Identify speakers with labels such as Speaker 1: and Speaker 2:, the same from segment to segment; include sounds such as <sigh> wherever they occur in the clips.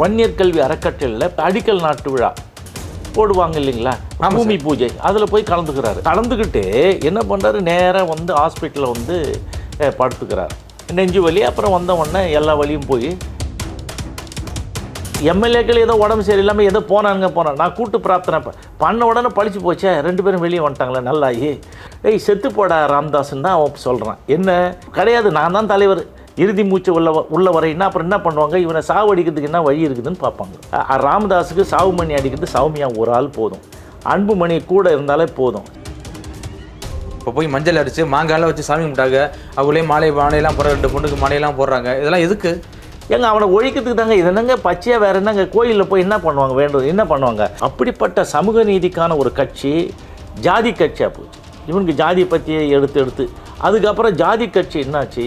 Speaker 1: வன்னியர் கல்வி அறக்கட்டளையில் அடிக்கல் நாட்டு விழா போடுவாங்க இல்லைங்களா? பூமி பூஜை. அதில் போய் கலந்துக்கிறாரு. கலந்துக்கிட்டு என்ன பண்ணுறாரு நேராக வந்து ஹாஸ்பிட்டலில் வந்து படுத்துக்கிறார். நெஞ்சு வலி அப்புறம் வந்த உடனே எல்லா வலியும் போய் எம்எல்ஏக்கள் ஏதோ உடம்பு சரியில்லாமல் ஏதோ போனானுங்க போனான் நான் கூட்டு பிரார்த்தனை பண்ண உடனே பழிச்சு போச்சே. ரெண்டு பேரும் வெளியே வந்துட்டாங்களே நல்லாயி. ஏய் செத்து போடா ராமதாஸ்ன்னு தான் அவன் சொல்கிறான் என்ன? கிடையாது நான் தான் தலைவர். இறுதி மூச்சு உள்ள உள்ள வரையினா அப்புறம் என்ன பண்ணுவாங்க? இவனை சாவு அடிக்கிறதுக்கு என்ன வழி இருக்குதுன்னு பார்ப்பாங்க. ராமதாஸுக்கு சாவு மணி அடிக்கிறது சௌமியா ஒரு ஆள் போதும். அன்புமணி கூட இருந்தாலே போதும்.
Speaker 2: இப்போ போய் மஞ்சள் அடிச்சு மாங்காயெல்லாம் வச்சு சாமி கும்பிட்டாங்க. அவங்களே மாலை மாலையெல்லாம் போடுற ரெண்டு பொண்ணுக்கு மாலையெல்லாம் போடுறாங்க. இதெல்லாம் எதுக்கு?
Speaker 1: ஏங்க அவனை ஒழிக்கிறதுக்கு தாங்க இது என்னங்க பச்சையாக வேற என்னங்க? கோயிலில் போய் என்ன பண்ணுவாங்க? வேண்டும் என்ன பண்ணுவாங்க? அப்படிப்பட்ட சமூக நீதிக்கான ஒரு கட்சி ஜாதி கட்சியாக போச்சு. இவனுக்கு ஜாதி பற்றியே எடுத்து எடுத்து. அதுக்கப்புறம் ஜாதி கட்சி என்னாச்சு?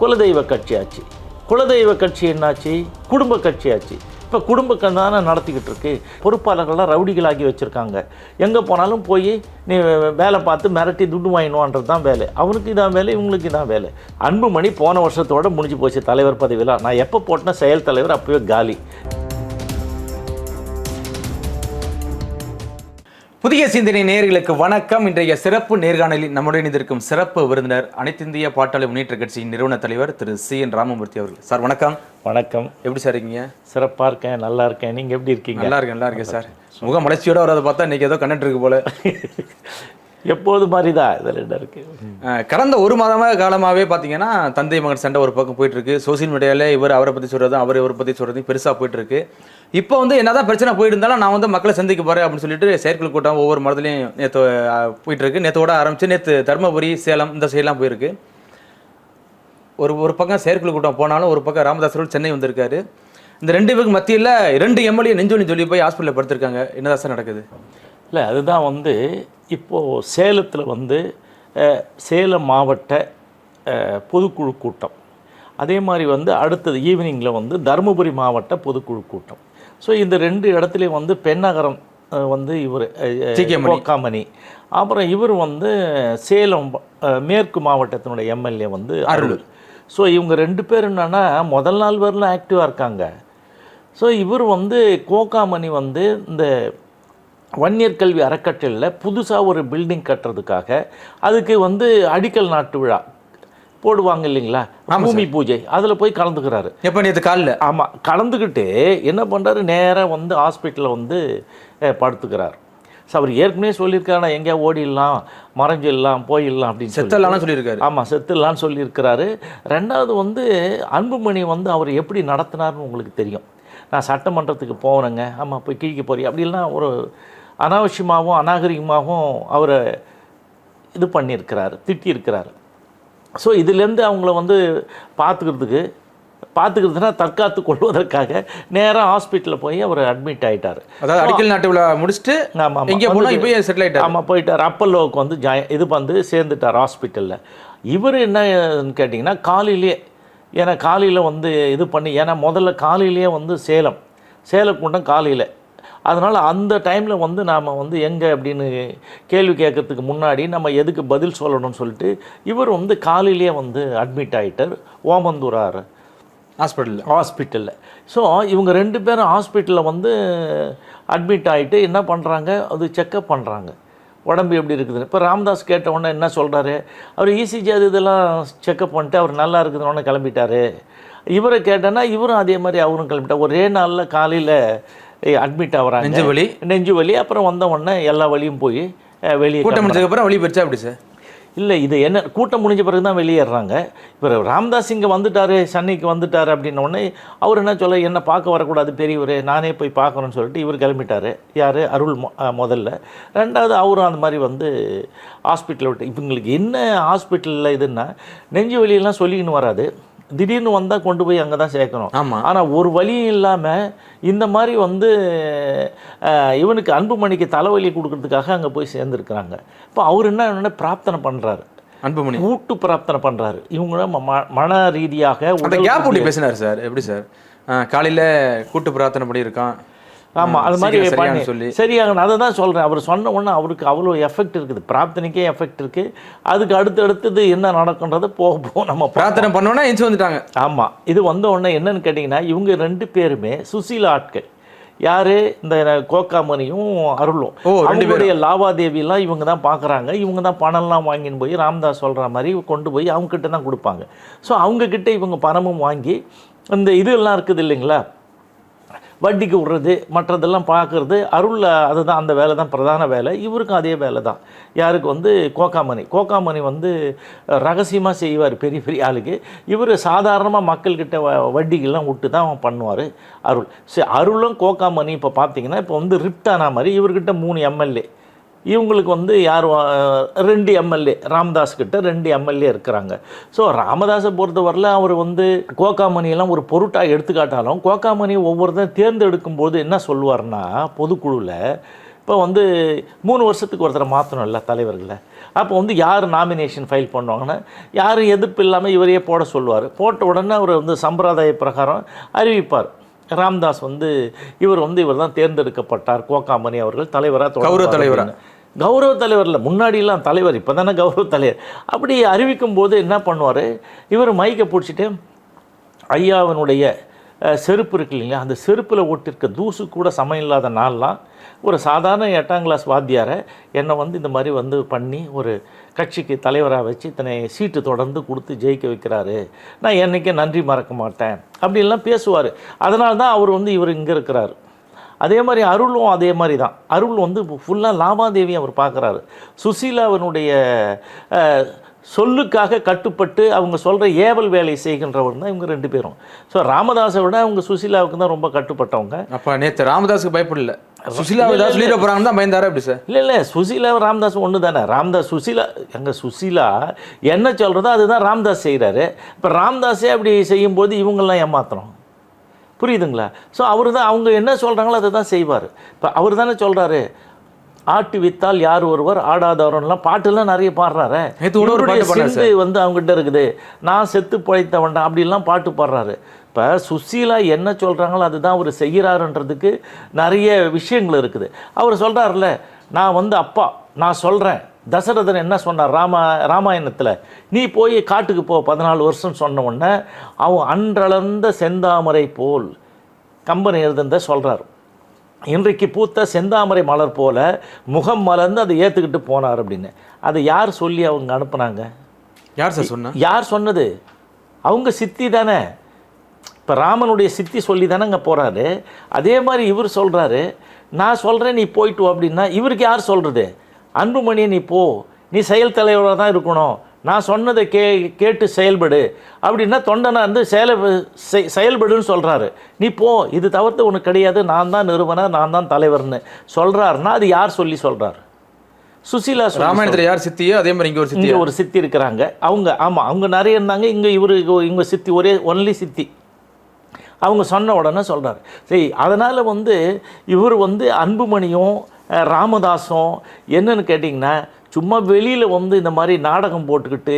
Speaker 1: குலதெய்வ கட்சி ஆச்சு குலதெய்வ கட்சி என்னாச்சு? குடும்ப கட்சி ஆச்சு இப்போ குடும்ப தானே நடத்திக்கிட்டு இருக்கு. பொறுப்பாளர்கள்லாம் ரவுடிகளாக்கி வச்சுருக்காங்க. எங்கே போனாலும் போய் நீ வேலை பார்த்து மிரட்டி துண்டு வாங்கினுவான்றது தான் வேலை. அவனுக்கு இதான் வேலை இவங்களுக்கு இதான் வேலை. அன்புமணி போன வருஷத்தோட முடிஞ்சு போச்சு தலைவர் பதவியெல்லாம். நான் எப்போ போட்டேன்னா செயல் தலைவர் அப்போவே காலி.
Speaker 2: புதிய சிந்தனை நேயர்களுக்கு வணக்கம். இன்றைய சிறப்பு நேர்காணலில் நம்முடன் இணைந்திருக்கும் சிறப்பு விருந்தினர் அனைத்திந்திய பாட்டாளி முன்னேற்ற கட்சியின் நிறுவன தலைவர் திரு சி. என். ராமமூர்த்தி அவர்கள். சார் வணக்கம்.
Speaker 1: வணக்கம்.
Speaker 2: எப்படி சார் இருக்கீங்க?
Speaker 1: சிறப்பாக இருக்கேன் நல்லா இருக்கேன். நீங்கள் எப்படி இருக்கீங்க?
Speaker 2: நல்லா இருக்கேன் நல்லா இருக்கேன் சார். முக மலர்ச்சியோட வரதை பார்த்தா இன்னைக்கு ஏதோ கண்டுட்டு இருக்கு போல. <laughs>
Speaker 1: எப்போது மாதிரி தான் இதில் என்ன இருக்கு?
Speaker 2: கடந்த ஒரு மாதமாக காலமாகவே பார்த்தீங்கன்னா தந்தை மகன் சண்டை ஒரு பக்கம் போயிட்டுருக்கு. சோசியல் மீடியாவில் இவர் அவரை பற்றி சொல்கிறதும் அவர் இவரை பற்றி சொல்கிறதும் பெருசாக போயிட்டுருக்கு. இப்போ வந்து என்னதான் பிரச்சனை போயிட்டு இருந்தாலும் நான் வந்து மக்களை சந்திக்க போகிறேன் அப்படின்னு சொல்லிட்டு செயற்குழு கூட்டம் ஒவ்வொரு மரத்துலையும் நேற்று போயிட்டுருக்கு. நேற்று நேற்றோட ஆரம்பித்து நேற்று தருமபுரி சேலம் இந்த சைடெலாம் போயிருக்கு. ஒரு ஒரு பக்கம் செயற்குழு கூட்டம் போனாலும் ஒரு பக்கம் ராமதாஸ் சென்னை வந்திருக்காரு. இந்த ரெண்டு பேருக்கு மத்தியில் ரெண்டு எம்எல்ஏ நெஞ்சொலி சொல்லி போய் ஹாஸ்பிட்டலில் படுத்திருக்காங்க. என்னதான் சார் நடக்குது?
Speaker 1: இல்லை அதுதான் வந்து இப்போது சேலத்தில் வந்து சேலம் மாவட்ட பொதுக்குழு கூட்டம். அதே மாதிரி வந்து அடுத்தது ஈவினிங்கில் வந்து தருமபுரி மாவட்ட பொதுக்குழு கூட்டம். ஸோ இந்த ரெண்டு இடத்துலையும் வந்து பெண்ணகரம் வந்து இவர். கோக்காமணி. அப்புறம் இவர் வந்து சேலம் மேற்கு மாவட்டத்தினுடைய எம்எல்ஏ வந்து அருள். ஸோ இவங்க ரெண்டு பேர் என்னன்னா முதல் நாள் வரலாம் ஆக்டிவாக இருக்காங்க. ஸோ இவர் வந்து கோகாமணி வந்து இந்த வன்னியர் கல்வி அறக்கட்டளையில் புதுசாக ஒரு பில்டிங் கட்டுறதுக்காக அதுக்கு வந்து அடிக்கல் நாட்டு விழா போடுவாங்க இல்லைங்களா? பூமி பூஜை. அதில் போய் கலந்துக்கிறாரு.
Speaker 2: எப்போ நேற்று காலில்?
Speaker 1: ஆமாம் கலந்துக்கிட்டு என்ன பண்ணுறாரு நேராக வந்து ஹாஸ்பிட்டலில் வந்து படுத்துக்கிறார். ஸோ அவர் ஏற்கனவே சொல்லியிருக்காரு நான் எங்கேயா ஓடிடலாம் மறைஞ்சிடலாம் போயிடலாம் அப்படின்னு
Speaker 2: செத்தலாம்னு சொல்லியிருக்காரு.
Speaker 1: ஆமாம் செத்துடலான்னு சொல்லியிருக்கிறாரு. ரெண்டாவது வந்து அன்புமணி வந்து அவர் எப்படி நடத்தினார்னு உங்களுக்கு தெரியும். நான் சட்டமன்றத்துக்கு போகிறேங்க ஆமாம் போய் கிழிக்க போறீங்க அப்படிலாம் ஒரு அனாவசியமாகவும் அநாகரிகமாகவும் அவரை இது பண்ணியிருக்கிறாரு திட்டியிருக்கிறாரு. ஸோ இதுலேருந்து அவங்கள வந்து பார்த்துக்கிறதுக்கு பார்த்துக்கிறதுனா தற்காத்து கொள்வதற்காக நேராக ஹாஸ்பிட்டலில் போய் அவர் அட்மிட் ஆயிட்டாரு.
Speaker 2: அதாவது அடிக்கல் நாட்டு விழா முடிச்சுட்டு
Speaker 1: ஆமா, ஆமா.
Speaker 2: எங்கே போனால் இப்போ செட்டில் ஆயிட்டார்.
Speaker 1: ஆமாம் போயிட்டார். அப்பல்லோவுக்கு வந்து ஜாய் இது வந்து சேர்ந்துட்டார் ஹாஸ்பிட்டலில் இவர் என்னன்னு கேட்டிங்கன்னா காலையிலேயே ஏன்னா காலையில் வந்து இது பண்ணி ஏன்னா முதல்ல காலையிலேயே வந்து சேலம் சேலக்குண்டம் காலையில். அதனால் அந்த டைமில் வந்து நாம் வந்து எங்கே அப்படின்னு கேள்வி கேட்கறதுக்கு முன்னாடி நம்ம எதுக்கு பதில் சொல்லணும்னு சொல்லிட்டு இவர் வந்து காலையிலேயே வந்து அட்மிட் ஆகிட்டார் ஓமந்தூரார்
Speaker 2: ஹாஸ்பிட்டலில்
Speaker 1: ஹாஸ்பிட்டலில் ஸோ இவங்க ரெண்டு பேரும் ஹாஸ்பிட்டலில் வந்து அட்மிட் ஆகிட்டு என்ன பண்ணுறாங்க அது செக்கப் பண்ணுறாங்க உடம்பு எப்படி இருக்குது? இப்போ ராமதாஸ் கேட்ட உடனே என்ன சொல்கிறாரு அவர் இசிஜி அது இதெல்லாம் செக்கப் பண்ணிட்டு அவர் நல்லா இருக்குதுன்னு உடனே கிளம்பிட்டாரு. இவரை கேட்டேன்னா இவரும் அதே மாதிரி அவரும் கிளம்பிட்டார். ஒரே நாளில் காலையில் அட்மிட் ஆகுறாங்க
Speaker 2: நெஞ்சு வலி.
Speaker 1: நெஞ்சு வலி அப்புறம் வந்த உடனே எல்லா வலியும் போய் வெளியே
Speaker 2: கூட்டம் முடிஞ்சதுக்கப்புறம் வெளியே போயிடுச்சா அப்படி சார்?
Speaker 1: இல்லை இது என்ன கூட்டம் முடிஞ்ச பிறகு தான் வெளியேறாங்க. இப்போ ராமதாஸ் இங்கே வந்துட்டாரு சென்னைக்கு வந்துட்டாரு அப்படின்ன உடனே அவர் என்ன சொல்ல என்ன பார்க்க வரக்கூடாது பெரியவர் நானே போய் பார்க்கணும்னு சொல்லிட்டு இவர் கிளம்பிட்டாரு. யார்? அருள் முதல்ல. ரெண்டாவது அவரும் அந்த மாதிரி வந்து ஹாஸ்பிட்டலில் விட்டு இவங்களுக்கு என்ன ஹாஸ்பிட்டலில் இதுன்னா நெஞ்சு வலியெல்லாம் சொல்லிக்கின்னு வராது. திடீர்னு வந்தால் கொண்டு போய் அங்கே தான் சேர்க்கணும்.
Speaker 2: ஆமா.
Speaker 1: ஆனால் ஒரு வழியும் இல்லாமல் இந்த மாதிரி வந்து இவனுக்கு அன்புமணிக்கு தலைவலி கொடுக்கறதுக்காக அங்கே போய் சேர்ந்துருக்குறாங்க. இப்போ அவர் என்ன பிரார்த்தனை பண்ணுறாரு
Speaker 2: அன்புமணி
Speaker 1: கூட்டு பிரார்த்தனை பண்ணுறாரு இவங்க மன ரீதியாக
Speaker 2: கேப் பேசினார் சார். எப்படி சார்? காலையில் கூட்டு பிரார்த்தனை பண்ணியிருக்கான்.
Speaker 1: ஆமாம் அது மாதிரி பண்ணி. சரியாகணும். அதை தான் சொல்கிறேன் அவர் சொன்ன உடனே அவருக்கு அவ்வளோ எஃபெக்ட் இருக்குது. பிரார்த்தனைக்கே எஃபெக்ட் இருக்குது அதுக்கு அடுத்து அடுத்தது என்ன நடக்குன்றதை போக போக நம்ம.
Speaker 2: பிரார்த்தனை பண்ணோன்னா எஞ்சி வந்துட்டாங்க.
Speaker 1: ஆமாம் இது வந்த உடனே என்னன்னு கேட்டிங்கன்னா இவங்க ரெண்டு பேருமே சுசீல ஆட்கள். யாரு? இந்த கோக்காமணியும் அருளும். அவங்களுடைய லாவாதேவியெல்லாம் இவங்க தான் பார்க்குறாங்க. இவங்க தான் பணம்லாம் வாங்கின்னு போய் ராம்தாஸ் சொல்கிற மாதிரி கொண்டு போய் அவங்க கிட்ட தான் கொடுப்பாங்க. ஸோ அவங்க கிட்ட இவங்க பணமும் வாங்கி இந்த இதெல்லாம் இருக்குது இல்லைங்களா? வட்டிக்கு விடுறது மற்றதெல்லாம் பார்க்குறது அருளில் அதுதான் அந்த வேலை தான் பிரதான வேலை. இவருக்கும் அதே வேலை தான் யாருக்கு வந்து கோகாமணி கோகாமணி வந்து ரகசியமாக செய்வார் பெரிய பெரிய ஆளுக்கு. இவர் சாதாரணமாக மக்கள்கிட்ட வ- வட்டிக்கெல்லாம் விட்டு தான் அவன் பண்ணுவார் அருள். சரி அருளும் கோகாமணி இப்போ பார்த்தீங்கன்னா இப்போ வந்து ரிப்ட் ஆன மாதிரி இவர்கிட்ட மூணு எம்எல்ஏ. இவங்களுக்கு வந்து யார் ரெண்டு எம்எல்ஏ ராமதாஸ் கிட்ட ரெண்டு எம்எல்ஏ இருக்கிறாங்க. ஸோ ராமதாஸை பொறுத்தவரையில் அவர் வந்து கோகாமணியெல்லாம் ஒரு பொருட்டாக எடுத்துக்காட்டாலும் கோகாமணி ஒவ்வொருத்தரும் தேர்ந்தெடுக்கும் போது என்ன சொல்லுவார்னா பொதுக்குழுவில் இப்போ வந்து மூணு வருஷத்துக்கு ஒருத்தரை மாற்றணும் இல்லை தலைவர்களை. அப்போ வந்து யார் நாமினேஷன் ஃபைல் பண்ணுவாங்கன்னா யாரும் எதிர்ப்பு இல்லாமல் இவரையே போட சொல்லுவார். போட்ட உடனே அவர் வந்து சம்பிரதாய பிரகாரம் அறிவிப்பார். ராம்தாஸ் வந்து இவர் வந்து இவர் தான் தேர்ந்தெடுக்கப்பட்டார் கோகாமணி அவர்கள் தலைவராக
Speaker 2: கௌரவ தலைவரா?
Speaker 1: கௌரவ தலைவரில் முன்னாடியெல்லாம் தலைவர் இப்போ தானே கௌரவ தலைவர். அப்படி அறிவிக்கும் போது என்ன பண்ணுவார்? இவர் மைக்கை பிடிச்சிட்டு ஐயாவினுடைய செருப்பு இருக்கு இல்லைங்களா அந்த செருப்பில் ஒட்டிருக்க தூசு கூட சமயம் இல்லாத நாள்லாம் ஒரு சாதாரண எட்டாம் கிளாஸ் வாத்தியாரை என்னை வந்து இந்த மாதிரி வந்து பண்ணி ஒரு கட்சிக்கு தலைவராக வச்சு இத்தனை சீட்டு தொடர்ந்து கொடுத்து ஜெயிக்க வைக்கிறாரு. நான் என்றைக்கே நன்றி மறக்க மாட்டேன். அப்படின்லாம் பேசுவார். அதனால தான் அவர் வந்து இவர் இங்கே இருக்கிறார். அதே மாதிரி அருளும் அதே மாதிரி தான். அருள் வந்து ஃபுல்லாக லாவாதேவி அவர் பார்க்குறாரு. சுசீலாவினுடைய சொல்லுக்காக கட்டுப்பட்டு அவங்க சொல்கிற ஏவல் வேலை செய்கின்றவர் தான் இவங்க ரெண்டு பேரும். ஸோ ராமதாஸை விட அவங்க சுசீலாவுக்கு தான் ரொம்ப கட்டுப்பட்டவங்க.
Speaker 2: அப்ப நேத்து ராமதாஸுக்கு பயப்படல. சுசிலா சொல்லிட போறாங்கன்னு தான் பயந்தாரா எப்படி சார்?
Speaker 1: இல்லை இல்லை சுசீலா ராமதாஸ் ஒன்று தானே. ராமதாஸ் சுசீலா எங்கள் சுசீலா என்ன சொல்கிறதோ அதுதான் ராமதாஸ் செய்கிறாரு இப்போ ராமதாஸே அப்படி செய்யும்போது இவங்கெல்லாம் ஏமாத்துறோம் புரியுதுங்களா? ஸோ அவர் தான் அவங்க என்ன சொல்கிறாங்களோ அதை தான் செய்வார். இப்போ அவர் தானே சொல்கிறாரு ஆட்டு வித்தால் யார் ஒருவர் ஆடாதவரெல்லாம் பாட்டுலாம் நிறைய பாடுறாரு. சிந்து வந்து அவங்ககிட்ட இருக்குது. நான் செத்து பிழைத்தவன்டா அப்படிலாம் பாட்டு பாடுறாரு. இப்போ சுசீலா என்ன சொல்கிறாங்களோ அதுதான் அவர் செய்கிறாருன்றதுக்கு நிறைய விஷயங்கள் இருக்குது. அவர் சொல்கிறாருல நான் வந்து அப்பா நான் சொல்கிறேன் தசரதன் என்ன சொன்னார்? ராமா ராமாயணத்தில் நீ போய் காட்டுக்கு போ பதினாலு வருஷம் சொன்ன உடனே அவன் அன்றளந்த செந்தாமரை போல் கம்பன் எழுதுந்த சொல்கிறார் இன்றைக்கு பூத்த செந்தாமரை மலர் போல முகம் மலர்ந்து அதை ஏற்றுக்கிட்டு போனார் அப்படின்னு. அதை யார் சொல்லி அவங்க அனுப்புனாங்க?
Speaker 2: யார் சார் சொன்னா?
Speaker 1: யார் சொன்னது? அவங்க சித்தி தானே. இப்போ ராமனுடைய சித்தி சொல்லி தானே அங்கே போகிறாரு அதே மாதிரி இவர் சொல்கிறாரு நான் சொல்கிறேன் நீ போயிட்டு அப்படின்னா இவருக்கு யார் சொல்கிறது அன்புமணி நீ போ. நீ செயல் தலைவராக தான் இருக்கணும். நான் சொன்னதை கே கேட்டு செயல்படு. அப்படின்னா தொண்டனா இருந்து செயல செய்- செயல்படுன்னு சொல்கிறாரு நீ போ. இது தவிர்த்து உனக்கு கிடையாது. நான் தான் நிறுவனர் நான் தான் தலைவர்னு சொல்கிறாருன்னா அது யார் சொல்லி சொல்கிறார் சுசீலா
Speaker 2: ராமாயணத்துல யார் சித்தியோ அதே மாதிரி இங்க ஒரு சித்தி
Speaker 1: ஒரு சித்தி இருக்கிறாங்க. அவங்க ஆமாம் அவங்க நிறைய இருந்தாங்க. இங்கே இவரு இவங்க சித்தி ஒரே ஒன்லி சித்தி. அவங்க சொன்ன உடனே சொல்கிறார் சரி அதனால் வந்து இவர் வந்து அன்புமணியும் ராமதாஸும் என்னன்னு கேட்டிங்கன்னா சும்மா வெளியில் வந்து இந்த மாதிரி நாடகம் போட்டுக்கிட்டு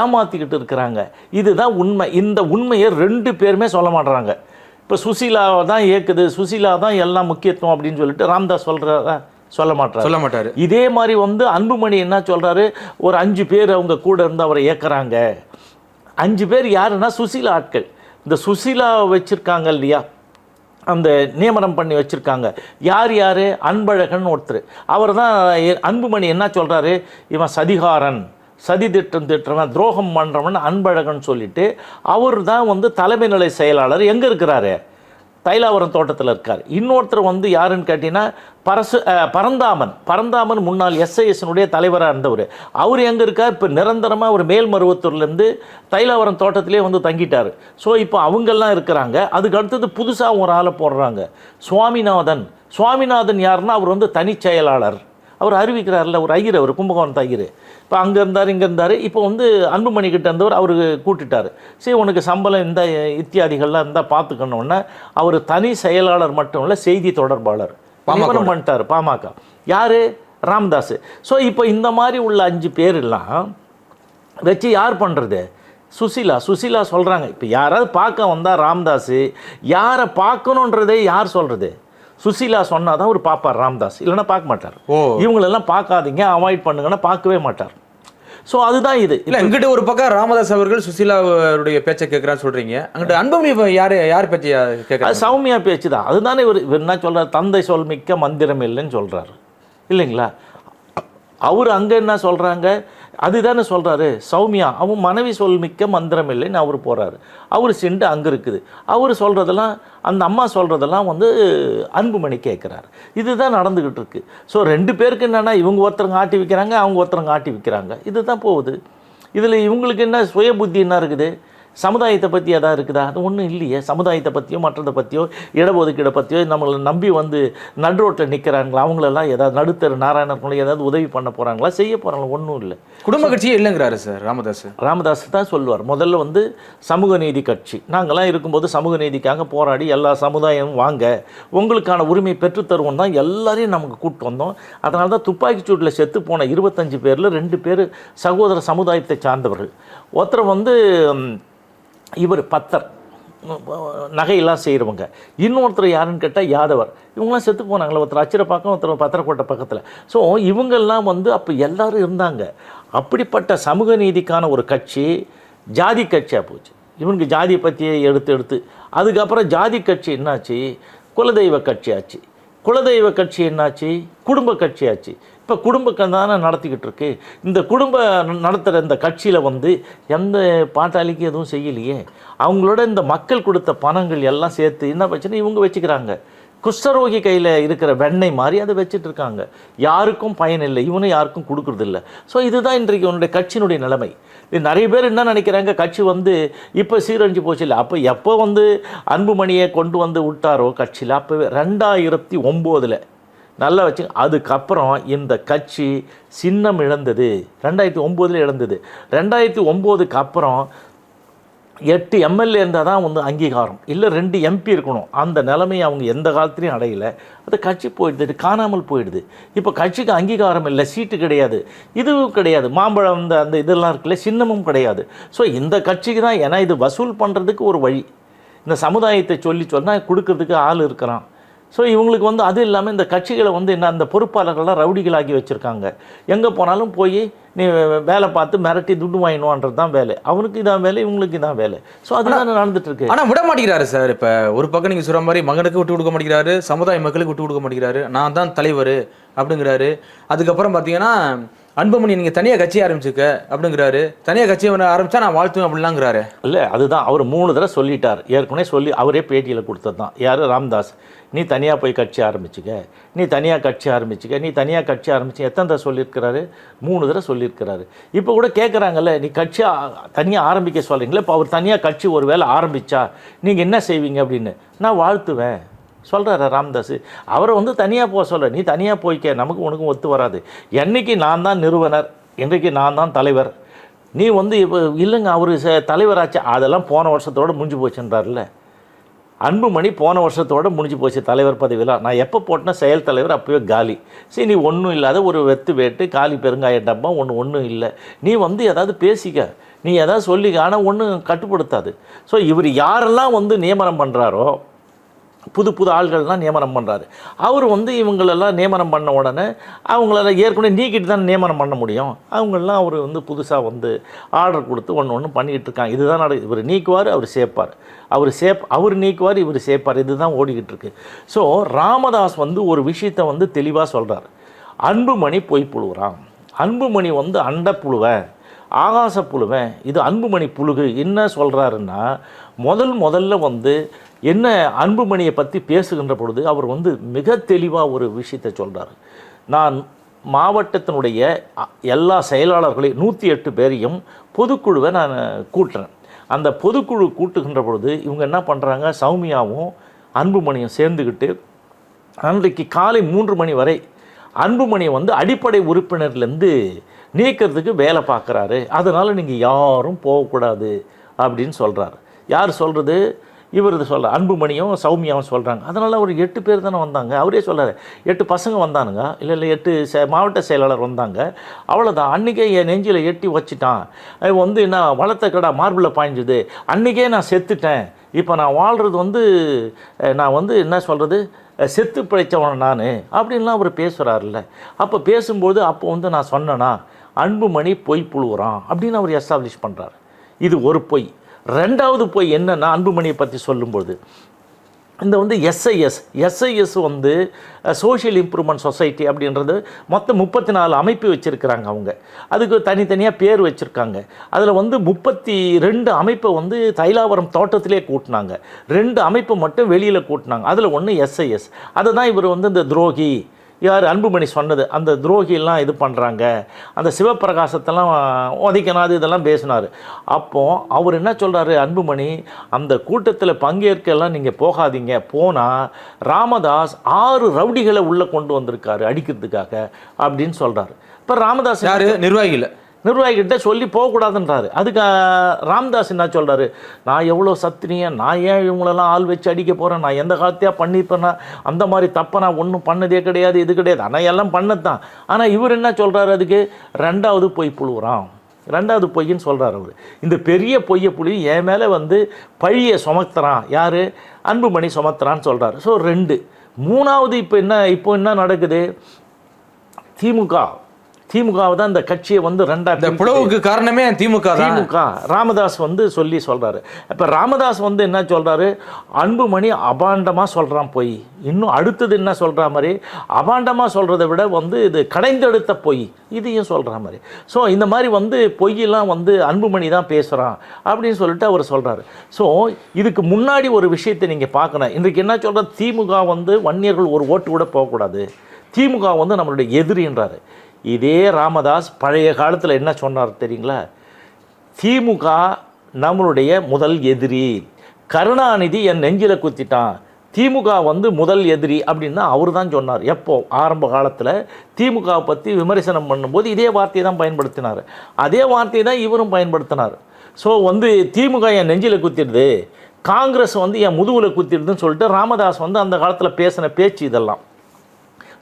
Speaker 1: ஏமாற்றிக்கிட்டு இருக்கிறாங்க. இதுதான் உண்மை. இந்த உண்மையை ரெண்டு பேருமே சொல்ல மாட்றாங்க. இப்போ சுசீலாவை தான் இயக்குது சுசீலா தான் எல்லாம் முக்கியத்துவம் அப்படின்னு சொல்லிட்டு ராமதாஸ் சொல்கிறாரா சொல்ல மாட்டார்
Speaker 2: சொல்ல மாட்டாரு.
Speaker 1: இதே மாதிரி வந்து அன்புமணி என்ன சொல்றாரு? ஒரு அஞ்சு பேர் அவங்க கூட இருந்து அவரை ஏற்கிறாங்க அஞ்சு பேர் யாருன்னா சுசீலா ஆட்கள். இந்த சுசீலா வச்சிருக்காங்க இல்லையா? அந்த நியமனம் பண்ணி வச்சிருக்காங்க. யார் யார்? அன்பழகன் ஒருத்தர். அவர் தான் அன்புமணி என்ன சொல்கிறாரு இவன் சதிகாரன். சதி திட்டம் திட்டுறவன் துரோகம் பண்ணுறவன் அன்பழகன் சொல்லிட்டு அவர் தான் வந்து தலைமை நிலை செயலாளர் எங்கே இருக்கிறாரு? தைலாவரம் தோட்டத்தில் இருக்கார். இன்னொருத்தர் வந்து யாருன்னு கேட்டிங்கன்னா பரசு பரந்தாமன். பரந்தாமன் முன்னாள் எஸ்ஐஎஸ்னுடைய தலைவராக இருந்தவர். அவர் எங்கே இருக்கார்? இப்போ நிரந்தரமாக ஒரு மேல்மருவத்தூர்லேருந்து தைலாவரம் தோட்டத்திலே வந்து தங்கிட்டார். ஸோ இப்போ அவங்கெல்லாம் இருக்கிறாங்க. அதுக்கு அடுத்தது புதுசாக ஒரு ஆளை போடுறாங்க. சுவாமிநாதன். சுவாமிநாதன் யாருன்னா அவர் வந்து தனிச் செயலாளர். அவர் அறிவிக்கிறார்ல ஒரு ஐயர் அவர் கும்பகோணத்து ஐயர் இப்போ அங்கே இருந்தார் இங்கே இருந்தார். இப்போ வந்து அன்புமணி கிட்ட இருந்தவர் அவர் கூட்டிட்டார். சரி உனக்கு சம்பளம் இந்த இத்தியாதிகள்லாம் இருந்தால் பார்த்துக்கணுன்னே அவர் தனி செயலாளர் மட்டும் இல்லை செய்தி தொடர்பாளர். நியமனம் பண்ணிட்டார் பாமக. யார்? ராம்தாஸ் ஸோ இப்போ இந்த மாதிரி உள்ள அஞ்சு பேர் எல்லாம் வச்சு யார் பண்ணுறது சுசீலா. சுசீலா சொல்கிறாங்க இப்போ யாராவது பார்க்க வந்தால் ராம்தாஸ் யாரை பார்க்கணுன்றதே யார் சொல்கிறது சுசீலா சொன்னாதான் அவர் பார்ப்பார் ராம்தாஸ். இல்லைன்னா பார்க்க மாட்டார்.
Speaker 2: ஓ.
Speaker 1: இவங்களெல்லாம் பார்க்காதீங்க அவாய்ட் பண்ணுங்கன்னா பார்க்கவே மாட்டார். ஸோ அதுதான் இது.
Speaker 2: இல்ல இங்கிட்ட ஒரு பக்கம் ராமதாஸ் அவர்கள் சுசீலாவுடைய பேச்சை கேட்கறான்னு சொல்றீங்க. அங்கிட்ட அன்புமணி யாரு யார் பேச்சை
Speaker 1: அது
Speaker 2: கேட்கறாங்க
Speaker 1: சௌமியா பேச்சு தான் அதுதானே இவர் இவர் என்ன சொல்றார்? தந்தை சொல் மிக்க மந்திரம் இல்லைன்னு சொல்றாரு. இல்லைங்களா? அவர் அங்கே என்ன சொல்றாங்க? அதுதானே சொல்கிறாரு சௌமியா அவன் மனைவி சொல் மிக்க மந்திரம் இல்லைன்னு அவர் போகிறாரு அவர் சென்று அங்கே இருக்குது. அவர் சொல்கிறதெல்லாம் அந்த அம்மா சொல்கிறதெல்லாம் வந்து அன்புமணி கேட்குறாரு. இதுதான் நடந்துக்கிட்டு இருக்கு. ஸோ ரெண்டு பேருக்கு என்னென்னா இவங்க ஒருத்தருங்க ஆட்டி விற்கிறாங்க அவங்க ஒருத்தருங்க ஆட்டி விற்கிறாங்க இதுதான் போகுது. இதில் இவங்களுக்கு என்ன சுய புத்தி என்ன இருக்குது? சமுதாயத்தை பற்றி எதாவது இருக்குதா? அது ஒன்றும் இல்லையே. சமுதாயத்தை பற்றியோ மற்றதை பற்றியோ இடஒதுக்கீடை பற்றியோ நம்மளை நம்பி வந்து நடுரோட்டில் நிற்கிறாங்களா அவங்களெல்லாம் ஏதாவது நடுத்தர் நாராயணர்களும் ஏதாவது உதவி பண்ண போகிறாங்களா செய்ய போகிறாங்களா ஒன்றும் இல்லை.
Speaker 2: குடும்ப கட்சியே இல்லைங்கிறாரு சார் ராமதாஸ்
Speaker 1: ராமதாஸ் தான் சொல்லுவார் முதல்ல வந்து சமூக நீதி கட்சி. நாங்கள்லாம் இருக்கும்போது சமூக நீதிக்காக போராடி எல்லா சமுதாயமும் வாங்க உங்களுக்கான உரிமை பெற்றுத்தருவோம் தான் எல்லாரையும் நமக்கு கூப்பிட்டு வந்தோம். அதனால தான் துப்பாக்கிச் சூட்டில் செத்து போன இருபத்தஞ்சு பேரில் ரெண்டு பேர் சகோதர சமுதாயத்தை சார்ந்தவர்கள். ஒருத்தர் வந்து இவர் பத்தர். நகையெல்லாம் செய்கிறவங்க இன்னொருத்தர் யாருன்னு கேட்டால் யாதவர். இவங்களாம் செத்து போனாங்களே ஒருத்தர் அச்சிரப்பாக்கம் ஒருத்தர் பத்திரக்கோட்டை பக்கத்தில். ஸோ இவங்கெல்லாம் வந்து அப்போ எல்லோரும் இருந்தாங்க. அப்படிப்பட்ட சமூக நீதிக்கான ஒரு கட்சி ஜாதி கட்சியாக போச்சு. இவனுக்கு ஜாதி பற்றியே எடுத்து எடுத்து. அதுக்கப்புறம் ஜாதி கட்சி என்னாச்சு? குலதெய்வ கட்சி ஆச்சு. குலதெய்வ கட்சி என்னாச்சு? குடும்ப கட்சி ஆச்சு. இப்போ குடும்ப தானே நடத்திக்கிட்டு இருக்கு. இந்த குடும்ப நடத்துகிற இந்த கட்சியில் வந்து எந்த பாட்டாளிக்கும் எதுவும் செய்யலையே. அவங்களோட இந்த மக்கள் கொடுத்த பணங்கள் எல்லாம் சேர்த்து என்ன பிரச்சனை? இவங்க வச்சுக்கிறாங்க. குஷ்டரோகி கையில் இருக்கிற வெண்ணெய் மாதிரி அதை வச்சுட்டு இருக்காங்க. யாருக்கும் பயன் இல்லை. இவனும் யாருக்கும் கொடுக்குறதில்ல ஸோ இதுதான் இன்றைக்கு உன்னுடைய கட்சியினுடைய நிலைமை. இது நிறைய பேர் என்ன நினைக்கிறாங்க? கட்சி வந்து இப்போ சீரழிஞ்சு போச்சு இல்லை. அப்போ எப்போ வந்து அன்புமணியை கொண்டு வந்து விட்டாரோ கட்சியில்? அப்போ ரெண்டாயிரத்தி ஒம்போதில். நல்லா வச்சு அதுக்கப்புறம் இந்த கட்சி சின்னம் இழந்தது. ரெண்டாயிரத்தி ஒம்போதில் இழந்தது. ரெண்டாயிரத்தி ஒம்போதுக்கு அப்புறம் எட்டு எம்எல்ஏ இருந்தால் தான் வந்து அங்கீகாரம். இல்லை ரெண்டு எம்பி இருக்கணும். அந்த நிலைமையை அவங்க எந்த காலத்துலையும் அடையலை. அது கட்சி போயிடுது காணாமல் போயிடுது. இப்போ கட்சிக்கு அங்கீகாரம் இல்லை சீட்டு கிடையாது இதுவும் கிடையாது மாம்பழம் இந்த அந்த இதெல்லாம் இருக்குல்ல சின்னமும் கிடையாது. ஸோ இந்த கட்சிக்கு தான் ஏன்னா இது வசூல் பண்ணுறதுக்கு ஒரு வழி. இந்த சமுதாயத்தை சொல்லி சொன்னால் கொடுக்கறதுக்கு ஆள் இருக்கிறான். ஸோ இவங்களுக்கு வந்து அது இல்லாமல் இந்த கட்சிகளை வந்து என்ன அந்த பொறுப்பாளர்கள்லாம் ரவுடிகளாக்கி வச்சுருக்காங்க. எங்கே போனாலும் போய் நீ வேலை பார்த்து மிரட்டி துட்டு வாங்கினுவான்றது தான் வேலை. அவனுக்கு இதான் வேலை இவங்களுக்கு இதான் வேலை. ஸோ அதுதான் நடந்துட்டு இருக்கு
Speaker 2: ஆனா விட மாட்டேங்கிறாரு சார். இப்ப ஒரு பக்கம் நீங்க சொல்ற மாதிரி மகனுக்கு விட்டு கொடுக்க மாட்டேங்கிறாரு சமுதாய மக்களுக்கு விட்டு கொடுக்க மாட்டேங்கிறாரு. நான் தான் தலைவர் அப்படிங்கிறாரு. அதுக்கப்புறம் பாத்தீங்கன்னா அன்புமணி நீங்க தனியா கட்சி ஆரம்பிச்சுக்க அப்படிங்கிறாரு. தனியா கட்சி ஆரம்பிச்சா நான் வாழ்த்துவேன் அப்படிலாங்கிறாரு.
Speaker 1: இல்லை அதுதான். அவர் மூணு தடவை சொல்லிட்டார். ஏற்கனவே சொல்லி அவரே பேட்டியில் கொடுத்தது தான். யார்? ராம்தாஸ். நீ தனியாக போய் கட்சி ஆரம்பிச்சுக்க. நீ தனியாக கட்சி ஆரம்பிச்சுக்க. நீ தனியாக கட்சி ஆரம்பிச்சு எத்தனை தடவை சொல்லியிருக்கிறாரு? மூணு தடவை சொல்லியிருக்கிறாரு. இப்போ கூட கேட்குறாங்கல்ல நீ கட்சி தனியாக ஆரம்பிக்க சொல்கிறீங்களே இப்போ அவர் தனியாக கட்சி ஒரு வேளை ஆரம்பிச்சா நீங்கள் என்ன செய்வீங்க அப்படின்னு? நான் வாழ்த்துவேன். சொல்கிறாரு ராம்தாஸ். அவரை வந்து தனியாக போக சொல்ல நீ தனியாக போய்க்க. நமக்கு உனக்கும் ஒத்து வராது. என்னைக்கு நான் தான் நிறுவனர் இன்றைக்கு நான் தான் தலைவர். நீ வந்து இப்போ இல்லைங்க அவர் தலைவராச்சு. அதெல்லாம் போன வருஷத்தோட முடிஞ்சு போச்சுன்றார்ல அன்புமணி போன வருஷத்தோட முடிஞ்சு போச்சு தலைவர் பதவியில் நான் எப்போ போட்டேன்னா செயல் தலைவர் அப்போவே காலி. சரி நீ ஒன்றும் இல்லாத ஒரு வெத்து வேட்டு காலி பெருங்காய டப்பா ஒன்று ஒன்றும் இல்லை. நீ வந்து ஏதாவது பேசிக்க. நீ ஏதாவது சொல்லிக்க ஆனால் ஒன்றும் கட்டுப்படுத்தாது. ஸோ இவர் யாரெல்லாம் வந்து நியமனம் பண்ணுறாரோ புது புது ஆள்கள்லாம் நியமனம் பண்ணுறாரு அவர் வந்து இவங்களெல்லாம் நியமனம் பண்ண உடனே அவங்களெல்லாம் ஏற்கனவே நீக்கிட்டு தான் நியமனம் பண்ண முடியும். அவங்களெலாம் அவர் வந்து புதுசாக வந்து ஆர்டர் கொடுத்து ஒன்று ஒன்று பண்ணிக்கிட்டு இருக்காங்க. இதுதான் நட இவர் நீக்குவார் அவர் சேர்ப்பார். அவர் சேப் அவர் நீக்குவார் இவர் சேர்ப்பார். இதுதான் ஓடிக்கிட்டு இருக்கு. ஸோ ராமதாஸ் வந்து ஒரு விஷயத்தை வந்து தெளிவாக சொல்கிறார் அன்புமணி பொய் புழுகிறான் அன்புமணி வந்து அண்டப்புழுவன் ஆகாச புழுவேன். இது அன்புமணி புழுகு. என்ன சொல்கிறாருன்னா முதல் முதல்ல வந்து என்ன அன்புமணியை பற்றி பேசுகின்ற பொழுது அவர் வந்து மிக தெளிவாக ஒரு விஷயத்தை சொல்கிறார் நான் மாவட்டத்தினுடைய எல்லா செயலாளர்களையும் நூற்றி எட்டு பேரையும் பொதுக்குழுவை நான் கூட்டுறேன். அந்த பொதுக்குழு கூட்டுகின்ற பொழுது இவங்க என்ன பண்ணுறாங்க சௌமியாவும் அன்புமணியும் சேர்ந்துக்கிட்டு அன்றைக்கு காலை மூன்று மணி வரை அன்புமணி வந்து அடிப்படை உறுப்பினர்லேருந்து நீக்கிறதுக்கு வேலை பார்க்குறாரு. அதனால் நீங்கள் யாரும் போகக்கூடாது அப்படின்னு சொல்கிறாரு யார் சொல்கிறது இவர் இது அன்புமணியும் சௌமியாவும் சொல்கிறாங்க அதனால் ஒரு எட்டு பேர் தானே வந்தாங்க. அவரே சொல்கிறார் எட்டு பசங்க வந்தானுங்க. இல்லை இல்லை எட்டு செ மாவட்ட செயலாளர் வந்தாங்க. அவ்வளோதான் அன்றைக்கே என் நெஞ்சில் எட்டி வச்சிட்டான். வந்து என்ன வளர்த்த கடா மார்பிளில் பாய்ஞ்சுது. அன்றைக்கே நான் செத்துட்டேன். இப்போ நான் வாழ்கிறது வந்து நான் வந்து என்ன சொல்கிறது செத்து பிழைச்சவன் நான். அப்படின்லாம் அவர் பேசுகிறாருல்ல அப்போ பேசும்போது அப்போ வந்து நான் சொன்னேனா அன்புமணி பொய் புழுவுறான் அப்படின்னு அவர் எஸ்டாப்ளிஷ் பண்ணுறாரு இது ஒரு பொய். ரெண்டாவது போய் என்னென்னா அன்புமணியை பற்றி சொல்லும்போது இந்த வந்து எஸ்ஐஎஸ் எஸ்ஐஎஸ் வந்து சோஷியல் இம்ப்ரூவ்மெண்ட் சொசைட்டி அப்படின்றது மொத்தம் முப்பத்தி நாலு அமைப்பு வச்சுருக்கிறாங்க அவங்க. அதுக்கு தனித்தனியாக பேர் வச்சுருக்காங்க. அதில் வந்து முப்பத்தி ரெண்டு அமைப்பை வந்து தைலாவரம் தோட்டத்திலே கூட்டினாங்க. ரெண்டு அமைப்பை மட்டும் வெளியில் கூட்டினாங்க. அதில் ஒன்று எஸ்ஐஎஸ் அதை தான் இவர் வந்து இந்த துரோகி யார் அன்புமணி சொன்னது? அந்த துரோகியெல்லாம் இது பண்ணுறாங்க அந்த சிவப்பிரகாசத்தெல்லாம் அது இதெல்லாம் பேசினார். அப்போ அவர் என்ன சொல்கிறாரு அன்புமணி அந்த கூட்டத்தில் பங்கேற்கெல்லாம் நீங்கள் போகாதீங்க. போனால் ராமதாஸ் ஆறு ரவுடிகளை உள்ளே கொண்டு வந்திருக்காரு அடிக்கிறதுக்காக அப்படின்னு சொல்கிறாரு இப்போ ராமதாஸ்
Speaker 2: யாரு? நிர்வாகிகள்.
Speaker 1: நிர்வாகிகிட்ட சொல்லி போகக்கூடாதுன்றாரு. அதுக்கு ராம்தாஸ் என்ன சொல்கிறாரு நான் எவ்வளோ சத்திரியன் நான் ஏன் இவங்களெல்லாம் ஆள் வச்சு அடிக்க போகிறேன் நான் எந்த காலத்தையாக பண்ணியிருப்பேன்னா அந்த மாதிரி தப்பை நான் ஒன்றும் பண்ணதே கிடையாது இது கிடையாது. ஆனால் எல்லாம் பண்ணதான் ஆனால் இவர் என்ன சொல்கிறாரு அதுக்கு? ரெண்டாவது பொய் புழுவுறான். ரெண்டாவது பொய்ன்னு சொல்கிறார் அவர். இந்த பெரிய பொய்யை புளி என் மேலே வந்து பழியை சுமத்துறான். யார்? அன்புமணி சுமத்துறான்னு சொல்கிறாரு ஸோ ரெண்டு. மூணாவது இப்போ என்ன இப்போ என்ன நடக்குது? திமுக. திமுகவை தான் இந்த கட்சியை வந்து ரெண்டா
Speaker 2: இந்த புலவுக்கு காரணமே திமுக
Speaker 1: திமுக. ராமதாஸ் வந்து சொல்லி சொல்றாரு. இப்போ ராமதாஸ் வந்து என்ன சொல்றாரு? அன்புமணி அபாண்டமாக சொல்றான் பொய். இன்னும் அடுத்தது என்ன சொல்ற மாதிரி? அபாண்டமாக சொல்றதை விட வந்து இது கடைந்தெடுத்த பொய். இதையும் சொல்ற மாதிரி. ஸோ இந்த மாதிரி வந்து பொய்யெல்லாம் வந்து அன்புமணி தான் பேசுகிறான் அப்படின்னு சொல்லிட்டு அவர் சொல்றாரு. ஸோ இதுக்கு முன்னாடி ஒரு விஷயத்தை நீங்கள் பார்க்கணும். இன்றைக்கு என்ன சொல்ற திமுக வந்து வன்னியர்கள் ஒரு ஓட்டு கூட போகக்கூடாது. திமுக வந்து நம்மளுடைய எதிரின்றாரு இதே ராமதாஸ் பழைய காலத்தில் என்ன சொன்னார் தெரியுங்களா? திமுக நம்மளுடைய முதல் எதிரி. கருணாநிதி என் நெஞ்சில் குத்திட்டான். திமுக வந்து முதல் எதிரி அப்படின்னு அவர் தான் சொன்னார். எப்போ? ஆரம்ப காலத்தில் திமுக பற்றி விமர்சனம் பண்ணும்போது இதே வார்த்தையை தான் பயன்படுத்தினார். அதே வார்த்தையை தான் இவரும் பயன்படுத்தினார். ஸோ வந்து திமுக என் நெஞ்சில் குத்திடுது. காங்கிரஸ் வந்து என் முதுகில் குத்திடுதுன்னு சொல்லிட்டு ராமதாஸ் வந்து அந்த காலத்தில் பேசின பேச்சு இதெல்லாம்.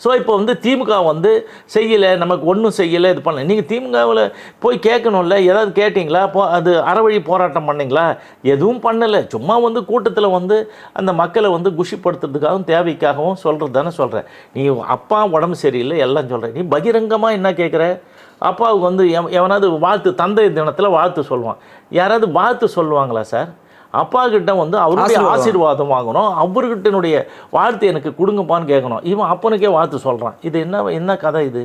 Speaker 1: ஸோ இப்போ வந்து திமுக வந்து செய்யலை நமக்கு ஒன்றும் செய்யலை இது பண்ணல. நீங்கள் திமுகவில் போய் கேட்கணும்ல ஏதாவது கேட்டிங்களா? போ அது அறவழி போராட்டம் பண்ணீங்களா? எதுவும் பண்ணலை. சும்மா வந்து கூட்டத்தில் வந்து அந்த மக்களை வந்து குஷிப்படுத்துறதுக்காகவும் தேவைக்காகவும் சொல்கிறது தானே சொல்கிறேன் நீ அப்பா உடம்பு சரியில்லை எல்லாம் சொல்கிறேன் நீ பகிரங்கமாக என்ன கேட்குற அப்பாவுக்கு வந்து எவனாவது வாழ்த்து தந்தை தினத்தில் வாழ்த்து சொல்லுவான். யாராவது வாழ்த்து சொல்லுவாங்களா சார்? அப்பா கிட்ட வந்து அவருடைய
Speaker 2: ஆசீர்வாதம்.
Speaker 1: வாங்கணும் அவர்கிட்டனுடைய வாழ்த்து எனக்கு கொடுங்கப்பான்னு கேட்கணும் இவன் அப்பனுக்கே வாழ்த்து சொல்கிறான் இது என்ன என்ன கதை இது?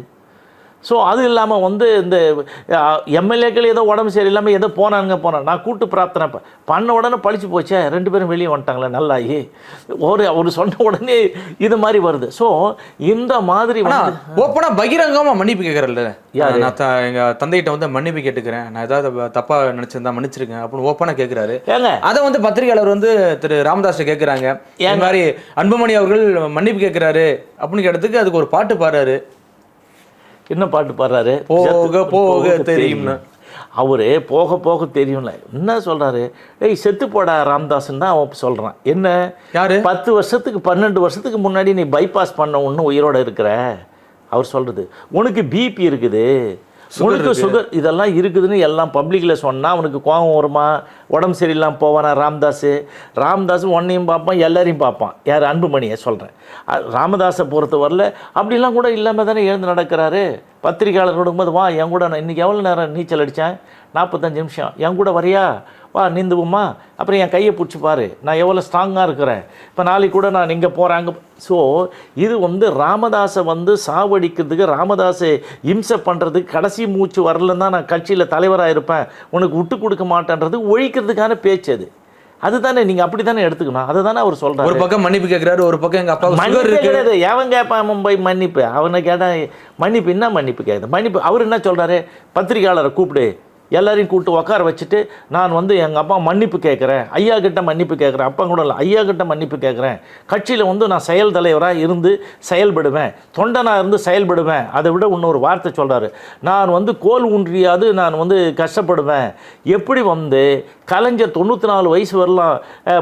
Speaker 1: ஸோ அது இல்லாமல் வந்து இந்த எம்எல்ஏக்கள் ஏதோ உடம்பு சரியில்லாமல் ஏதோ போனானுங்க போனான். நான் கூட்டு பிரார்த்தனை ப- பண்ண உடனே பழிச்சு போச்சே ரெண்டு பேரும் வெளியே வந்துட்டாங்களே நல்லாயி. ஒரு அவர் சொன்ன உடனே இது மாதிரி வருது. ஸோ இந்த மாதிரி
Speaker 2: ஆனா
Speaker 1: வந்து
Speaker 2: ஓப்பனா பகிரங்கமா மன்னிப்பு கேட்கறல்ல? நான் த- எங்க தந்தைகிட்ட வந்து மன்னிப்பு கேட்டுக்கிறேன். நான் ஏதாவது தப்பா நினைச்சிருந்தா மன்னிச்சிருக்கேன் அப்படின்னு ஓப்பனா கேட்கிறாரு
Speaker 1: ஏங்க?
Speaker 2: அதை வந்து பத்திரிகையாளர் வந்து திரு ராமதாஸ் கேட்குறாங்க இந்த மாதிரி அன்புமணி அவர்கள் மன்னிப்பு கேட்கிறாரு அப்படின்னு கேட்டதுக்கு அதுக்கு ஒரு பாட்டு பாடுறாரு.
Speaker 1: என்ன பாட்டு பாடுறாரு?
Speaker 2: போக போக தெரியும்னு.
Speaker 1: அவரு போக போக தெரியும்ல. என்ன சொல்றாரு? டேய் செத்து போடா ராமதாஸ்ன்னு தான் அவன் சொல்றான். என்ன?
Speaker 2: யாரு?
Speaker 1: பத்து வருஷத்துக்கு பன்னெண்டு வருஷத்துக்கு முன்னாடி நீ பைபாஸ் பண்ண ஒன்றும் உயிரோட இருக்கிற? அவர் சொல்றது உனக்கு பிபி இருக்குது. உனக்கு சுகர் இதெல்லாம் இருக்குதுன்னு எல்லாம் பப்ளிக்கில் சொன்னால் அவனுக்கு கோபம் வருமா? உடம்பு சரியில்லாமல் போவானா ராமதாஸ்? ராமதாஸ் உன்னையும் பார்ப்பான் எல்லாரையும் பார்ப்பான். யார் அன்புமணியை சொல்கிறேன் ராமதாஸை பொறுத்தவரையில் அப்படிலாம் கூட இல்லாமல் தானே எழுந்து நடக்கிறாரு? பத்திரிக்கையாளர் கொடுக்கும்போது வா என் கூட நான் இன்றைக்கி எவ்வளோ நேரம் நீச்சல் அடித்தேன் நாற்பத்தஞ்சு நிமிஷம். என் கூட வரியா? வா நீந்துவோம்மா. அப்புறம் என் கையை பிடிச்சி பாரு. நான் எவ்வளோ ஸ்ட்ராங்காக இருக்கிறேன். இப்போ நாளைக்கு கூட நான் இங்கே போகிறேன் அங்கே ஸோ இது வந்து ராமதாஸை வந்து சாவடிக்கிறதுக்கு ராமதாஸை இம்சை பண்ணுறதுக்கு கடைசி மூச்சு வரலன்னு தான் நான் கட்சியில் தலைவராக இருப்பேன் உனக்கு விட்டு கொடுக்க மாட்டேன்றது ஒழிக்கிறதுக்கான பேச்சு அது. அதுதானே நீங்கள் அப்படி தானே எடுத்துக்கணும். அதை தானே அவர் சொல்கிறார்
Speaker 2: ஒரு பக்கம் மன்னிப்பு கேட்கிறாரு ஒரு பக்கம் எங்க சுகர்
Speaker 1: மன்னிப்பே கிடையாது எவன் கேட்பான் மும்பை மன்னிப்பு? அவனை கேட்டால் மன்னிப்பு என்ன மன்னிப்பு கேட்குது மன்னிப்பு அவர் என்ன சொல்கிறாரு பத்திரிக்கையாளரை கூப்பிடு. எல்லாரையும் கூப்பிட்டு உட்கார வச்சுட்டு நான் வந்து எங்கள் அப்பா மன்னிப்பு கேட்குறேன் ஐயா கிட்ட மன்னிப்பு கேட்குறேன் அப்பா கூட இல்லை ஐயா கிட்ட மன்னிப்பு கேட்குறேன் கட்சியில் வந்து நான் செயல் தலைவராக இருந்து செயல்படுவேன். தொண்டனாக இருந்து செயல்படுவேன். அதை விட இன்னொரு வார்த்தை சொல்கிறாரு நான் வந்து கோல் ஊன்றியாவது நான் வந்து கஷ்டப்படுவேன். எப்படி வந்து கலைஞர் தொண்ணூற்றி நாலு வயசு வரலாம்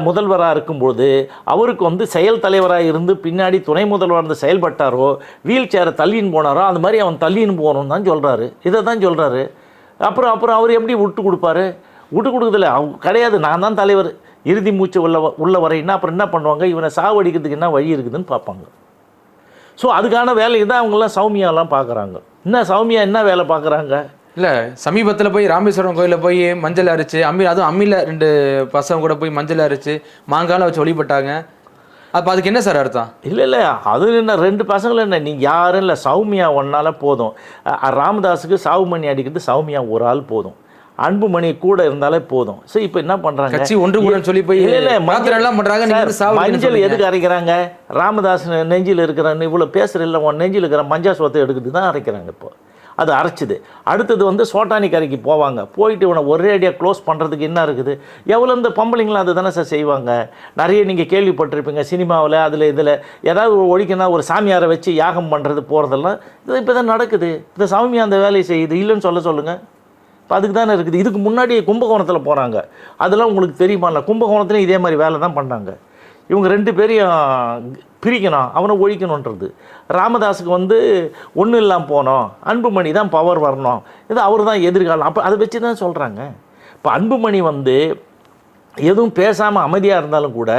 Speaker 1: முதல்வராக இருக்கும்போது அவருக்கு வந்து செயல் தலைவராக இருந்து பின்னாடி துணை முதல்வராக இருந்து செயல்பட்டாரோ வீல் சேரை தள்ளின்னு போனாரோ அந்த மாதிரி அவன் தள்ளின்னு போகணும்னு தான் சொல்கிறாரு இதை தான் சொல்கிறாரு அப்புறம் அப்புறம் அவர் எப்படி விட்டு கொடுப்பாரு? விட்டு கொடுக்குறதில்ல. அவங்க கிடையாது. நான் தான் தலைவர். இறுதி மூச்சு உள்ள உள்ள வரைன்னா அப்புறம் என்ன பண்ணுவாங்க? இவனை சாவடிக்கிறதுக்கு என்ன வழி இருக்குதுன்னு பார்ப்பாங்க. ஸோ அதுக்கான வேலையை தான் அவங்கெல்லாம் சௌமியாலாம் பார்க்குறாங்க. என்ன சௌமியா என்ன வேலை பார்க்குறாங்க?
Speaker 2: இல்லை சமீபத்தில் போய் ராமேஸ்வரம் கோயிலில் போய் மஞ்சள் அரைச்சி அம்மி அதுவும் அம்மியில ரெண்டு பசங்க கூட போய் மஞ்சள் அரைச்சி மாங்கால வச்சு வழிபட்டாங்க. அப்ப அதுக்கு என்ன சார் அர்த்தம்?
Speaker 1: இல்லை இல்லை. அது என்ன ரெண்டு பசங்களும் என்ன? நீ யாரும் இல்லை சௌமியா ஒன்னால போதும். ராமதாஸுக்கு சாவுமணி அடிக்கிறது சௌமியா ஒரு ஆள் போதும். அன்புமணி கூட இருந்தாலே போதும். சரி இப்போ என்ன பண்ணுறாங்க
Speaker 2: கட்சி ஒன்று கூட சொல்லி போய்
Speaker 1: இல்ல, இல்ல,
Speaker 2: மாத்திரை எல்லாம் சாவடிக்கணும்னு
Speaker 1: மஞ்சள். எதுக்கு அரைக்கிறாங்க? ராமதாஸ் நெஞ்சில் இருக்கிறன்னு இவ்வளோ பேசுகிற இல்லை உன் நெஞ்சில் இருக்கிற மஞ்சா சோத்தை எடுக்கிறது தான் அரைக்கிறாங்க இப்போ. அது அரைச்சிது. அடுத்தது வந்து சோட்டானி கரைக்கு போவாங்க. போயிட்டு இவனை ஒரேடியாக க்ளோஸ் பண்ணுறதுக்கு என்ன இருக்குது? எவ்வளோ இந்த பொம்பளைங்களும் அது தானே சார் செய்வாங்க? நிறைய நீங்கள் கேள்விப்பட்டிருப்பீங்க சினிமாவில் அதில் இதில். ஏதாவது ஒழிக்கினா ஒரு சாமியாரை வச்சு யாகம் பண்ணுறது போகிறதெல்லாம் இது இப்போ தான் நடக்குது. இந்த சாமி அந்த வேலையை செய்யுது. இல்லைன்னு சொல்ல சொல்லுங்கள் இப்போ அதுக்கு தானே இருக்குது. இதுக்கு முன்னாடி கும்பகோணத்தில் போகிறாங்க அதெல்லாம் உங்களுக்கு தெரியுமால கும்பகோணத்துலையும் இதே மாதிரி வேலை தான் பண்ணாங்க. இவங்க ரெண்டு பேரையும் பிரிக்கணும் அவனை ஒழிக்கணுன்றது ராமதாஸுக்கு வந்து ஒன்றும் இல்லாமல் போனோம் அன்புமணி தான் பவர் வரணும். இது அவர் தான் எதிர்காலம். அப்போ அதை வச்சு தான் சொல்கிறாங்க இப்போ அன்புமணி வந்து எதுவும் பேசாமல் அமைதியாக இருந்தாலும் கூட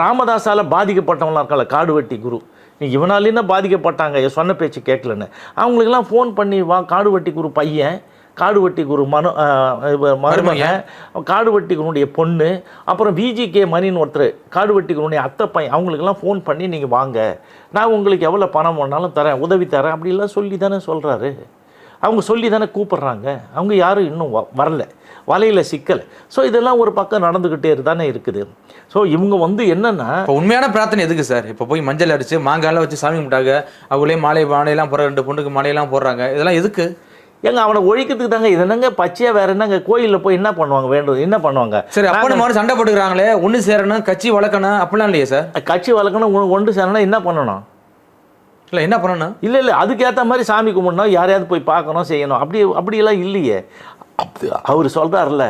Speaker 1: ராமதாஸால் பாதிக்கப்பட்டவங்களாம் இருக்கல காடு வெட்டி குரு. நீ இவனாலேயும் தான் பாதிக்கப்பட்டாங்க? சொன்ன பேச்சு கேட்கலன்னு. அவங்களுக்கெல்லாம் ஃபோன் பண்ணி வா காடு வெட்டி குரு பையன். காடு வெட்டி குரு மனு ஆஹ், இவ- மருமகன் காடு வெட்டி குருனுடைய பொண்ணு அப்புறம் விஜிகே மணின்னு ஒருத்தர் காடு வெட்டி குருனுடைய அத்தை பையன் அவங்களுக்கெல்லாம் ஃபோன் பண்ணி நீங்கள் வாங்க. நான் உங்களுக்கு எவ்வளோ பணம் வேணாலும் தரேன் உதவி தரேன் அப்படிலாம் சொல்லி தானே சொல்கிறாரு அவங்க சொல்லி தானே கூப்பிட்றாங்க. அவங்க யாரும் இன்னும் வரல. வலையில் சிக்கலை. ஸோ இதெல்லாம் ஒரு பக்கம் நடந்துக்கிட்டே தானே இருக்குது. ஸோ இவங்க வந்து என்னென்னா
Speaker 2: இப்போ உண்மையான பிரார்த்தனை எதுக்கு சார்? இப்போ போய் மஞ்சள் அடிச்சு மாங்காலாம் வச்சு சாமி கும்பிட்டாங்க அவங்களே மாலை மாலையெல்லாம் போடுற ரெண்டு பொண்ணுக்கு மாலையெல்லாம் போடுறாங்க. இதெல்லாம் எதுக்கு?
Speaker 1: எங்க அவனை ஒழிக்கிறதுக்கு தாங்க இது என்னங்க பச்சையாக வேற என்னங்க கோயிலில் போய் என்ன பண்ணுவாங்க வேண்டும் என்ன பண்ணுவாங்க?
Speaker 2: சரி அப்பனு மாதிரி சண்டை போட்டுக்கிறாங்களே ஒன்று சேரணும் கட்சி வளர்க்கணும் அப்படிலாம் இல்லையே சார்?
Speaker 1: கட்சி வளர்க்கணும் ஒன்று சேரணும் என்ன பண்ணணும்?
Speaker 2: இல்லை என்ன பண்ணணும்?
Speaker 1: இல்லை இல்லை அதுக்கேற்ற மாதிரி சாமி கும்பிடணும் யாரையாவது போய் பார்க்கணும் செய்யணும். அப்படி அப்படியெல்லாம் இல்லையே. அவர் சொல்கிறார்ல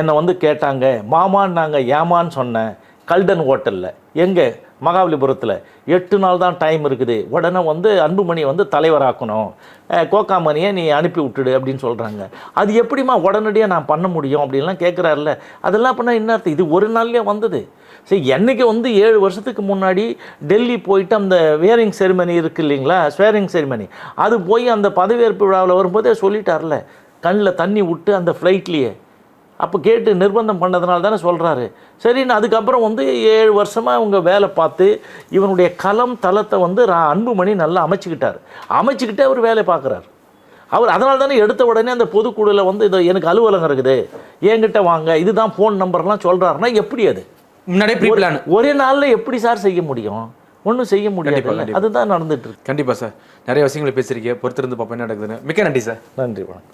Speaker 1: என்னை வந்து கேட்டாங்க மாமான்னாங்க ஏமான்னு சொன்னேன் கல்டன் ஹோட்டலில். எங்கே? மகாபலிபுரத்தில் எட்டு நாள் தான் டைம் இருக்குது. உடனே வந்து அன்புமணி வந்து தலைவராக்கணும். கோக்காமணியை கோகாமணியை நீ அனுப்பி விட்டுடு அப்படின்னு சொல்கிறாங்க அது எப்படிம்மா உடனடியாக நான் பண்ண முடியும் அப்படின்லாம் கேட்குறாருல அதெல்லாம் பண்ணால் என்ன அர்த்தம்? இது ஒரு நாள்லேயே வந்தது. சரி என்னைக்கு வந்து ஏழு வருஷத்துக்கு முன்னாடி டெல்லி போயிட்டு அந்த வேரிங் செரிமனி இருக்கு இல்லைங்களா? ஸ்வேரிங் செரிமனி அது போய் அந்த பதவியேற்பு விழாவில் வரும்போதே சொல்லிட்டார்ல கண்ணில் தண்ணி விட்டு அந்த ஃப்ளைட்லேயே அப்போ கேட்டு நிர்பந்தம் பண்ணதுனால தானே சொல்கிறாரு சரின்னு அதுக்கப்புறம் வந்து ஏழு வருஷமாக அவங்க வேலை பார்த்து இவனுடைய களம் தளத்தை வந்து அன்புமணி நல்லா அமைச்சிக்கிட்டார். அமைச்சிக்கிட்டே அவர் வேலை பார்க்குறாரு. அவர் அதனால தானே எடுத்த உடனே அந்த பொதுக்குழுவில் வந்து இது எனக்கு அலுவலகம் இருக்குது. என்கிட்ட வாங்க இதுதான் ஃபோன் நம்பர்லாம் சொல்கிறாருன்னா எப்படி அது?
Speaker 2: முன்னாடியே
Speaker 1: ஒரே நாளில் எப்படி சார் செய்ய முடியும்? ஒன்றும் செய்ய முடியாது அதுதான் நடந்துட்டு இருக்கு.
Speaker 2: கண்டிப்பாக சார். நிறைய விஷயங்களை பேசியிருக்கீங்க. பொறுத்திருந்து பார்ப்போம். என்ன நடக்குதுன்னு. மிக்க நன்றி சார்.
Speaker 1: நன்றி வணக்கம்.